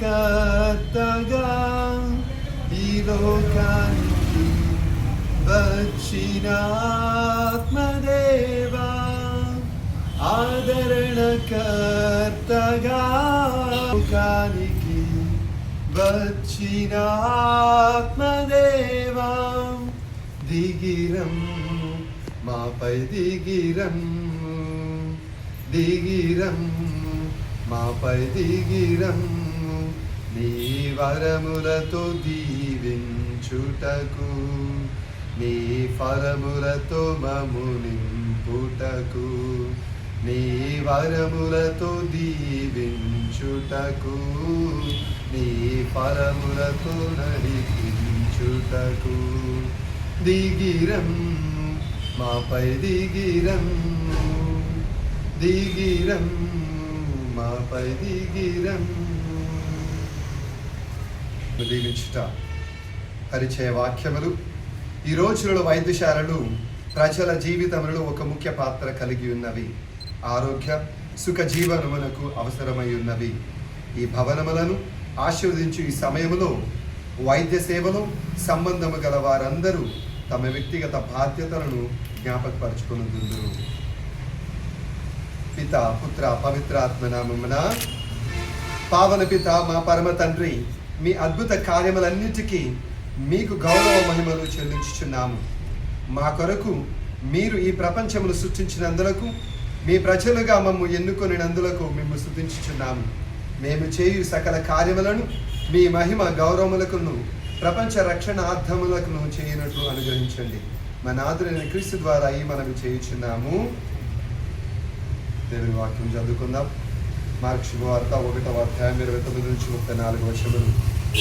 ఆదరణకర్తగా ఈ లోకానికి వచ్చిన ఆత్మదేవా ఆదరణకర్తగా లోకానికి వచ్చిన ఆత్మదేవా దిగిరం మాపై దిగిరం దిగిరం మాపై దిగిరం నీ వరములతో దీవించుటకు. నీ ఫలములతో మము నింపుటకు. నీ వరములతో దీవించుటకు. నీ ఫలములతో నడిపించుటకు. దిగిరం మాపై దిగిరం దిగిరం దీవించుట పరిచయ వాక్యములు ఈ రోజులలో వైద్యశాలలు ప్రజల జీవితములలో ఒక ముఖ్య పాత్ర కలిగి ఉన్నవి. ఆరోగ్య సుఖ జీవనమునకు అవసరమై ఉన్నవి. ఈ భవనములను ఆశీర్వదించు ఈ సమయంలో వైద్య సేవలో సంబంధము గల వారందరూ తమ వ్యక్తిగత బాధ్యతలను జ్ఞాపకపరచుకుని పిత పుత్ర పవిత్రాత్మ నామమున పావన పిత మా పరమ తండ్రి మీ అద్భుత కార్యములన్నిటికీ మీకు గౌరవ మహిమలు చెల్లించుచున్నాము. మా కొరకు మీరు ఈ ప్రపంచమును సృష్టించినందులకు మీ ప్రజలుగా మమ్ము ఎన్నుకొనినందులకు మేము స్థుతించుచున్నాము. మేము చేయు సకల కార్యములను మీ మహిమ గౌరవములకును ప్రపంచ రక్షణ అర్థములకును చేయనట్లు అనుగ్రహించండి. మా నాదురైన క్రీస్తు ద్వారా ఈ మనవి చేయుచున్నాము. దేవుని వాక్యం చదువుకుందాం. మార్క్ శుభవార్త ఒకటవ అధ్యాయం ఇరవై తొమ్మిది నుంచి ముప్పై నాలుగు వర్షములు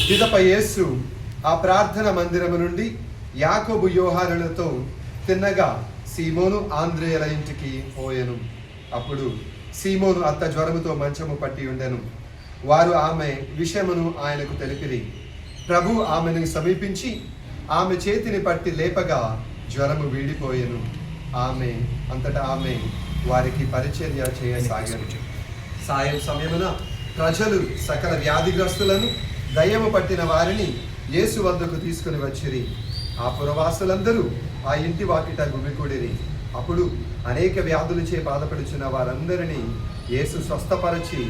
పిదప యేసు ఆ ప్రార్థన మందిరము నుండి యాకోబు యోహానులతో తిన్నగా సీమోను ఆంధ్రేయుల ఇంటికి పోయెను. అప్పుడు సీమోను అత్త జ్వరముతో మంచము పట్టి ఉండెను. వారు ఆమె విషయమును ఆయనకు తెలిపిరి. ప్రభు ఆమెను సమీపించి ఆమె చేతిని పట్టి లేపగా జ్వరము వీడిపోయెను. ఆమె అంతటా ఆమె వారికి పరిచర్య చేయసాగారు. సాయం సమయమున ప్రజలు సకల వ్యాధిగ్రస్తులను దయ్యము పట్టిన వారిని యేసు వద్దకు తీసుకుని వచ్చిరి. ఆ పురవాసులందరూ ఆ ఇంటి వాకిట గుమికూడిరి. అప్పుడు అనేక వ్యాధులచే బాధపడుచున్న వారందరినీ యేసు స్వస్థపరచి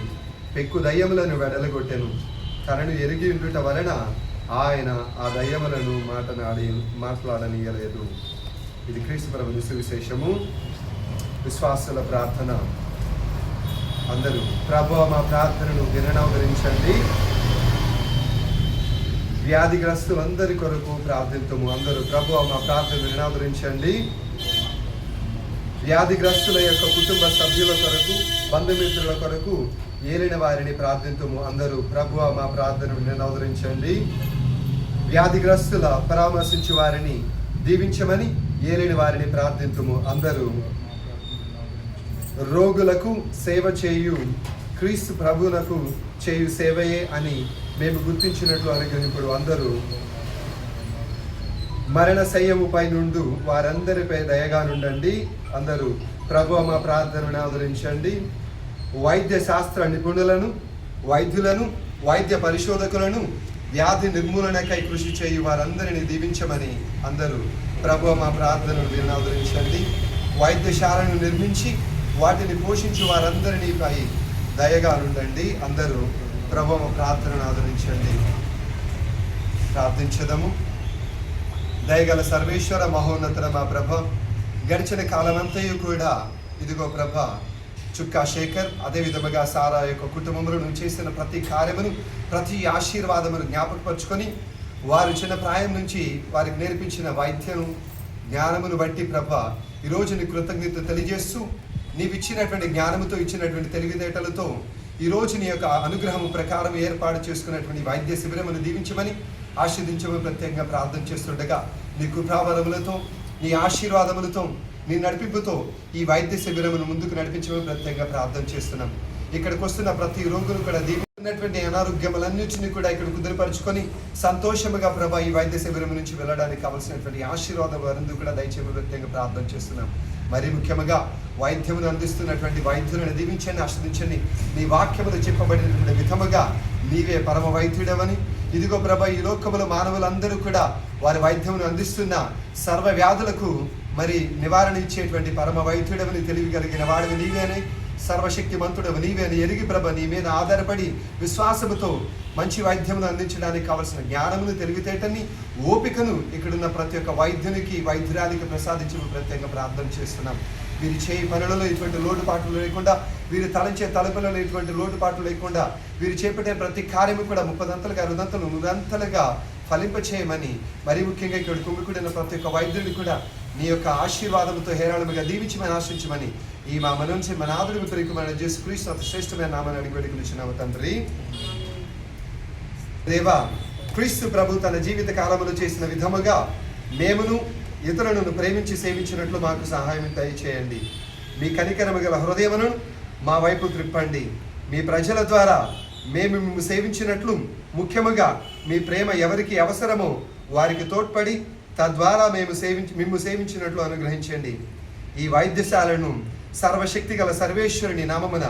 పెక్కు దయ్యములను వెడలగొట్టెను. తనను ఎరిగి ఉండుట వలన ఆయన ఆ దయ్యములను మాటనాడి మాట్లాడనీయలేదు. ఇది క్రీస్తు ప్రభు సువిశేషము. విశ్వాసుల ప్రార్థన. అందరూ ప్రభు మా ప్రార్థనను విననవరించండి. వ్యాధిగ్రస్తులందరి కొరకు ప్రార్థించము అందరూ ప్రభు మా ప్రార్థన వినవరించండి వ్యాధిగ్రస్తుల యొక్క కుటుంబ సభ్యుల కొరకు బంధుమిత్రుల కొరకు ఏలిన వారిని ప్రార్థించము అందరూ ప్రభు మా ప్రార్థన వినవరించండి వ్యాధిగ్రస్తుల పరామర్శించు వారిని దీవించమని ఏలిన వారిని ప్రార్థించము అందరూ రోగులకు సేవ చేయు క్రీస్తు ప్రభువులకు చేయు సేవయే అని మేము గుర్తించినట్లు అనుగ్రహింపుడు అందరూ. మరణ శయ్యముపై నుండు వారందరిపై దయగా నుండండి. అందరూ ప్రభు మా ప్రార్థనను ఆదరించండి. వైద్య శాస్త్ర నిపుణులను వైద్యులను వైద్య పరిశోధకులను వ్యాధి నిర్మూలనకై కృషి చేయు వారందరిని దీవించమని అందరూ ప్రభు మా ప్రార్థనను ఆదరించండి. వైద్యశాలను నిర్మించి వాటిని పోషించి వారందరినీపై దయగా నుండండి అందరూ ప్రభవ ప్రార్థనను ఆదరించండి. ప్రార్థించదము. దయగల సర్వేశ్వర మహోన్నతుల మా ప్రభ గడిచిన కాలమంతయు కూడా ఇదిగో ప్రభ చుక్కా శేఖర్ అదే విధముగా సారా యొక్క కుటుంబములను చేసిన ప్రతి కార్యమును ప్రతి ఆశీర్వాదమును జ్ఞాపకపరుచుకొని వారు చిన్న ప్రాయం నుంచి వారికి నేర్పించిన వైద్యం జ్ఞానమును బట్టి ప్రభ ఈరోజు నీ కృతజ్ఞత తెలియజేస్తూ నీవు ఇచ్చినటువంటి జ్ఞానముతో ఇచ్చినటువంటి తెలివితేటలతో ఈ రోజు నీ యొక్క అనుగ్రహం ప్రకారం ఏర్పాటు చేసుకున్నటువంటి వైద్య శిబిరమును దీవించమని ఆశీర్దించమని ప్రత్యేకంగా ప్రార్థన చేస్తుండగా నీ కృపావరములతో నీ ఆశీర్వాదములతో నీ నడిపింపుతో ఈ వైద్య శిబిరమును ముందుకు నడిపించమని ప్రత్యేకంగా ప్రార్థన చేస్తున్నాం. ఇక్కడికి వస్తున్న ప్రతి రోగులు కూడా దీవిస్తున్నటువంటి అనారోగ్యములన్నింటినీ కూడా ఇక్కడ కుదురుపరుచుకొని సంతోషముగా ప్రభా ఈ వైద్య శిబిరం నుంచి వెళ్ళడానికి కావలసినటువంటి ఆశీర్వాదం వారందరూ కూడా దయచేయమని ప్రత్యేకంగా ప్రార్థన చేస్తున్నాం. మరి ముఖ్యంగా వైద్యమును అందిస్తున్నటువంటి వైద్యులను దీవించండి ఆశ్రదించండి. నీ వాక్యములు చెప్పబడినటువంటి విధముగా నీవే పరమ వైద్యుడవని. ఇదిగో ప్రభ ఈ లోకములు మానవులందరూ కూడా వారి వైద్యమును అందిస్తున్న సర్వ వ్యాధులకు మరి నివారణ ఇచ్చేటువంటి పరమ వైద్యుడవని తెలివి కలిగిన వాడివి నీవేనే సర్వశక్తిమంతుడవు నీవేని ఎరిగి ప్రభ నీ మీద ఆధారపడి విశ్వాసముతో మంచి వైద్యమును అందించడానికి కావలసిన జ్ఞానమును తెలివితేటని ఓపికను ఇక్కడున్న ప్రతి ఒక్క వైద్యునికి వైద్యురాలికి ప్రసాదించి ప్రత్యేకంగా ప్రార్థన చేస్తున్నాం. వీరి చేయి పనులలో ఇటువంటి లోటుపాట్లు లేకుండా వీరు తలంచే తలుపులలో ఇటువంటి లోటుపాట్లు లేకుండా వీరు చేపట్టే ప్రతి కార్యము కూడా ముప్పదంతలుగా రుదంతలు నురంతలుగా ఫలింపచేయమని మరి ముఖ్యంగా ఇక్కడ కుమ్మికుడిన ప్రతి ఒక్క వైద్యుడిని కూడా నీ యొక్క ఆశీర్వాదముతో హేరాళముగా దీవించమని ఆశించమని ఈ మా నుంచి మన ఆదుడికి పెరుగుమని చేసి క్రీస్తు అతి శ్రేష్టమైన నామని అడిగి వేడుకునిచున్నాము తండ్రి. దేవా క్రీస్తు ప్రభు తన జీవిత కాలంలో చేసిన విధముగా మేమును ఇతరులను ప్రేమించి సేవించినట్లు మాకు సహాయం దయచేయండి. మీ కనికరము గల హృదయమును మా వైపు త్రిప్పండి. మీ ప్రజల ద్వారా మేము మిమ్ము సేవించినట్లు ముఖ్యముగా మీ ప్రేమ ఎవరికి అవసరమో వారికి తోడ్పడి తద్వారా మేము సేవించి మిమ్ము సేవించినట్లు అనుగ్రహించండి. ఈ వైద్యశాలను సర్వశక్తి గల సర్వేశ్వరుని నామమున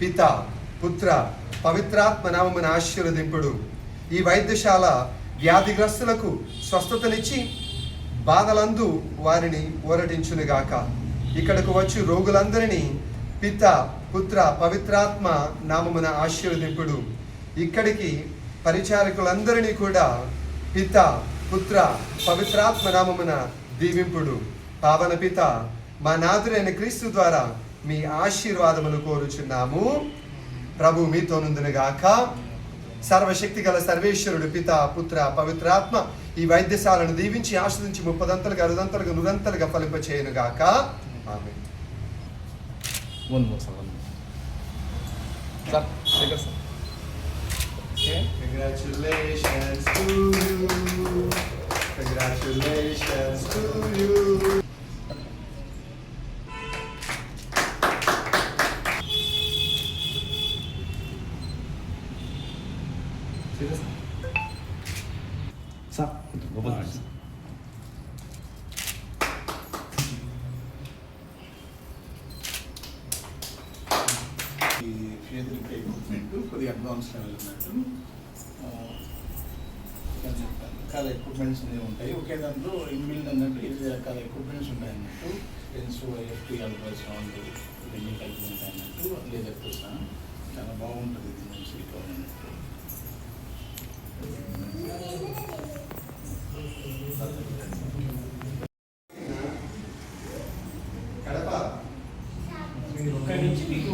పిత పుత్ర పవిత్రాత్మ నామమున ఆశీర్వదింపుడు. ఈ వైద్యశాల వ్యాధిగ్రస్తులకు స్వస్థతనిచ్చి బాధలందు వారిని ఊరటించునుగాక. ఇక్కడకు వచ్చి రోగులందరినీ పిత పుత్ర పవిత్రాత్మ నామమున ఆశీర్వదింపుడు. ఇక్కడికి పరిచారకులందరినీ కూడా పిత పుత్ర పవిత్రాత్మ నామమున దీవింపుడు. పావన పిత మా నాథుడైన క్రీస్తు ద్వారా మీ ఆశీర్వాదములు కోరుచున్నాము ప్రభు మీతో నుందునుగాక సర్వశక్తి గల సర్వేశ్వరుడు పిత పుత్ర పవిత్రాత్మ ఈ వైద్యశాలను దీవించి ఆశ్రదించి ముప్పదంతలుగా అరుదంతలుగా నురంతలుగా ఫలింపచేయను గాక ఆమె. Congratulations to you. Congratulations to you. Equipments అనేవి ఉంటాయి ఒకే దాంట్లో ఇన్బిల్డ్ అన్నట్టు ఇది రకాల ఎక్విప్మెంట్స్ ఉంటాయి అన్నట్టు లెన్స్ ఎఫ్టీ అల్ట్రాసౌండ్ ఇవన్నీ కలిపి ఉంటాయి అన్నట్టు లేదర్తో సహా చాలా బాగుంటుంది ఇది మంచి అన్నట్టు కడప నుంచి మీకు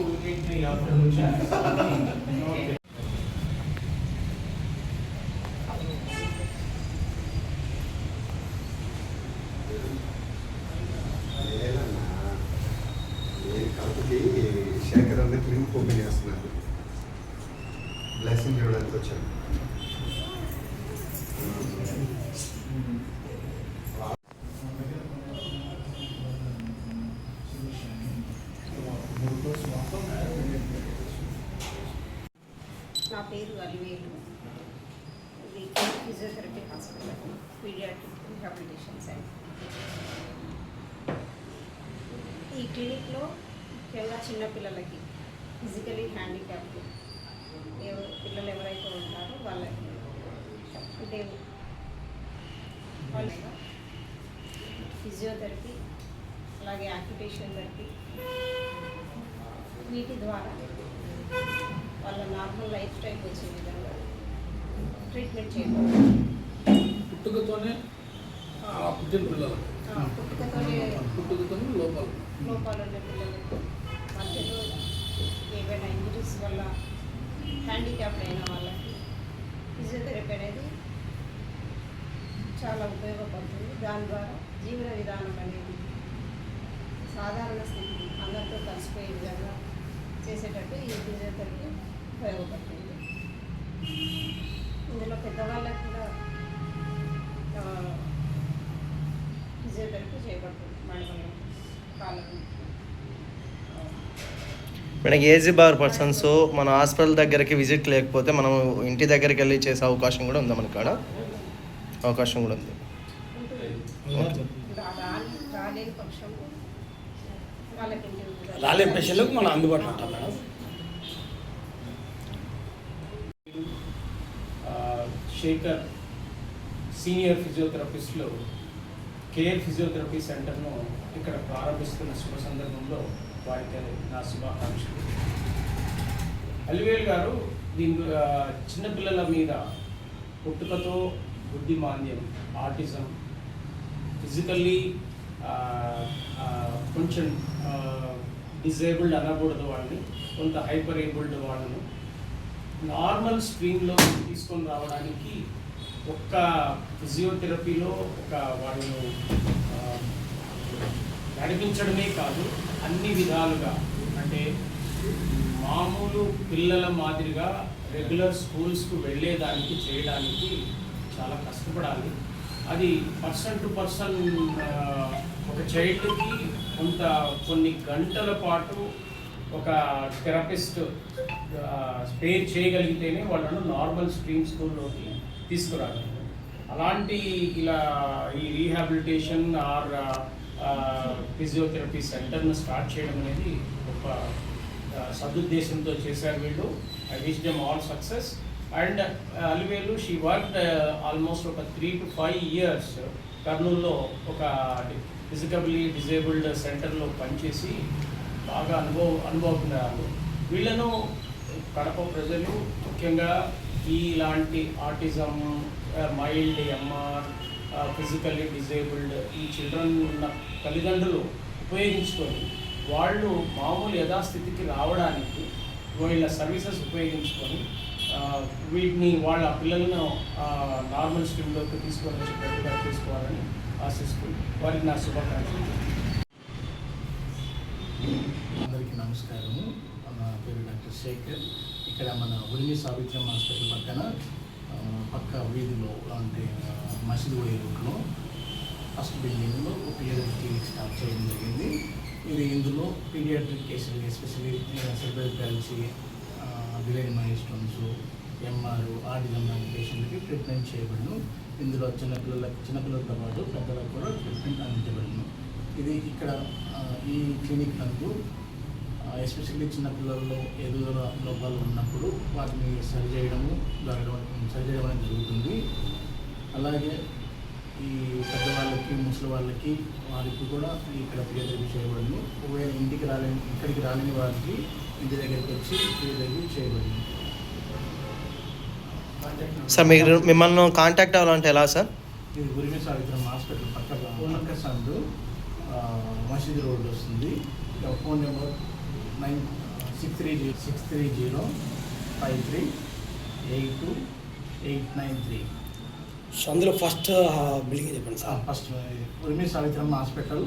నా పేరు అలివేలు. ఇది physiotherapy hospital pediatric rehabilitation centre. ఈ క్లినిక్లో ముఖ్యంగా చిన్నపిల్లలకి ఫిజికలీ హ్యాండిక్యాప్డ్ ఎవరు పిల్లలు ఎవరైతే ఉంటారో వాళ్ళకి అంటే వాళ్ళ ఫిజియోథెరపీ అలాగే ఆక్యుపేషన్ థెరపీ వీటి ద్వారా వాళ్ళ నార్మల్ లైఫ్ స్టైల్ వచ్చే విధంగా ట్రీట్మెంట్ చేయబోతుంది పుట్టుకతోనే పుట్టిన పిల్లలు. పుట్టుకతోనే పుట్టుకతోనే లోపాలు. లోపాలు ఉన్న పిల్లలకు మధ్యలో ఏవైనా ఇంజరీస్ వల్ల హ్యాండిక్యాప్డ్ అయిన వాళ్ళకి ఫిజియోథెరపీ అనేది చాలా ఉపయోగపడుతుంది. దాని ద్వారా జీవన విధానం అనేది సాధారణ స్థితి అందరితో కలిసిపోయే విధంగా చేసేటట్టు ఈ ఫిజియోథెరపీ ఉపయోగపడుతుంది. ఇందులో పెద్దవాళ్ళకి కూడా ఫిజియోథెరపీ చేయబడుతుంది మడమలు కాళ్ళకు మనకి ఏజీ బార్ పర్సన్స్ మన హాస్పిటల్ దగ్గరికి విజిట్ లేకపోతే మనం ఇంటి దగ్గరికి వెళ్ళి చేసే అవకాశం కూడా ఉందా మనకి కాడ అవకాశం కూడా ఉంది. రాని రాలేని రాలే పేషెంట్లకు మనం అందుబాటులో ఉంటాం మేడం. శేఖర్ సీనియర్ ఫిజియోథెరపిస్ట్లో కేర్ ఫిజియోథెరపీ సెంటర్ను ఇక్కడ ప్రారంభిస్తున్న శుభ సందర్భంలో వారికి నా శుభాకాంక్షలు. అలివేల్ గారు దీని చిన్నపిల్లల మీద పుట్టుకతో బుద్ధిమాంద్యం ఆటిజం ఫిజికల్లీ కొంచెం డిజేబుల్డ్ అనకూడదు వాడిని కొంత హైపర్ ఏబుల్డ్ వాళ్ళను నార్మల్ స్ట్రీమ్లో తీసుకొని రావడానికి ఒక్క ఫిజియోథెరపీలో ఒక వాళ్ళు నడిపించడమే కాదు అన్ని విధాలుగా. అంటే మామూలు పిల్లల మాదిరిగా రెగ్యులర్ స్కూల్స్కు వెళ్ళేదానికి చేయడానికి చాలా కష్టపడాలి. అది పర్సన్ టు పర్సన్ ఒక చైల్డ్కి కొంత కొన్ని గంటల పాటు ఒక థెరపిస్ట్ స్పేర్ చేయగలిగితేనే వాళ్ళను నార్మల్ స్ట్రీమ్ స్కూల్లోకి తీసుకురాగలరు అలాంటి ఇలా ఈ రీహాబిలిటేషన్ ఆర్ ఫిజియోథెరపీ సెంటర్ను స్టార్ట్ చేయడం అనేది ఒక సదుద్దేశంతో చేశారు వీళ్ళు. I wish them all success. And Alivelu she work almost ఒక త్రీ టు ఫైవ్ ఇయర్స్ కర్నూలులో ఒక ఫిజికబుల్లీ డిజేబుల్డ్ సెంటర్లో పనిచేసి బాగా అనుభవ అనుభవకున్నారు వీళ్ళను కడప ప్రజలు ముఖ్యంగా ఇలాంటి autism mild MR physically disabled ఈ చిల్డ్రన్ ఉన్న తల్లిదండ్రులు ఉపయోగించుకొని వాళ్ళు మామూలు యథాస్థితికి రావడానికి వీళ్ళ సర్వీసెస్ ఉపయోగించుకొని వీటిని వాళ్ళ పిల్లలను నార్మల్ స్ట్రీమ్లోకి తీసుకొని వచ్చేటట్టుగా తీసుకోవాలని ఆశిస్తూ వారికి నా శుభాకాంక్షలు. అందరికీ నమస్కారము. నా పేరు డాక్టర్ శేఖర్. ఇక్కడ మన ఉరిమి సావిత్రం హాస్పిటల్ పక్కన పక్క వీధిలో అంటే మసీదు పోయే రూట్లో ఫస్ట్ బిల్డింగ్లో పీడియాట్రిక్ క్లినిక్ స్టార్ట్ చేయడం జరిగింది. ఇది ఇందులో పీడియాట్రిక్ కేసులు ఎస్పెషల్లీ సెర్బల్ పాలసీ విలైన్ మైస్టోన్స్ ఎంఆర్ ఆర్డిజం లాంటి పేషెంట్కి ట్రీట్మెంట్ చేయబడును. ఇందులో చిన్నపిల్లలకు చిన్నపిల్లలతో పాటు పెద్దలకు కూడా ట్రీట్మెంట్ అందించబడింది. ఇది ఇక్కడ ఈ క్లినిక్ నందు ఎస్పెషల్లీ చిన్నపిల్లల్లో ఎదుగుదల లోపాలు ఉన్నప్పుడు వాటిని సరి చేయడము జరగడం సరి చేయడం అనేది జరుగుతుంది. అలాగే ఈ పెద్దవాళ్ళకి ముసలి వాళ్ళకి వారికి కూడా ఇక్కడ ఫిజియోథెరపీ చేయబడింది. ఒకవేళ ఇంటికి రాలేని ఇక్కడికి రాలేని వారికి ఇంటి దగ్గరికి వచ్చి ఫిజియోథెరపీ చేయబడింది. సార్ మీరు మిమ్మల్ని కాంటాక్ట్ అవ్వాలంటే ఎలా సార్? ఇది గురిమి సావిత్రం హాస్పిటల్ పక్క పక్క సందు ఆ, మసీద్ రోడ్ వస్తుంది. Phone number nine six three zero six three zero five three eight two eight nine three. So అందులో ఫస్ట్ బిల్డింగ్ చెప్పండి సార్. ఫస్ట్ ఉరిమి సావిత్రం హాస్పిటల్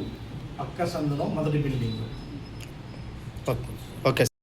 పక్క సందులో మొదటి బిల్డింగ్. ఓకే